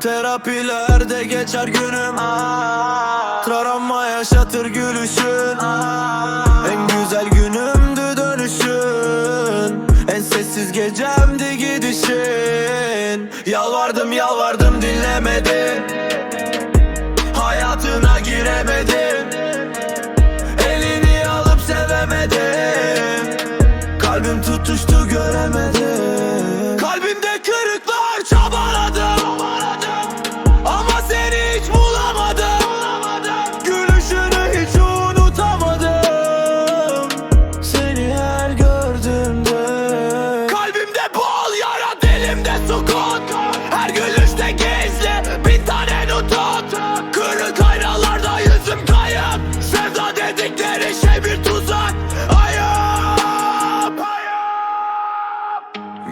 Terapilerde geçer günüm. Ah, Travma yaşatır gülüşün. Ah, En güzel günümdü dönüşün. En sessiz gecemdi gidişin. Yalvardım yalvardım dinlemedin Kalbim tutuştu göremedim. Kalbimde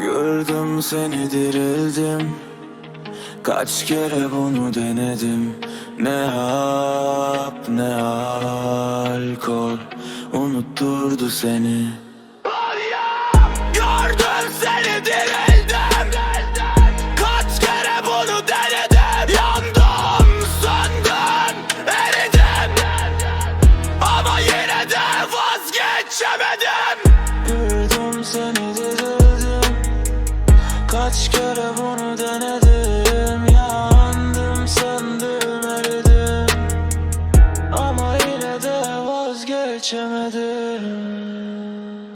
Gördüm seni dirildim. Kaç kere bunu denedim. Ne hap ne alkol Unutturdu seni. Gördüm seni dirildim. Kaç kere bunu denedim. Yandım söndüm eridim. Ama yine de vazgeçemedim Kaç kere bunu denedim Yandım sandım eridim. Ama yine de vazgeçemedim.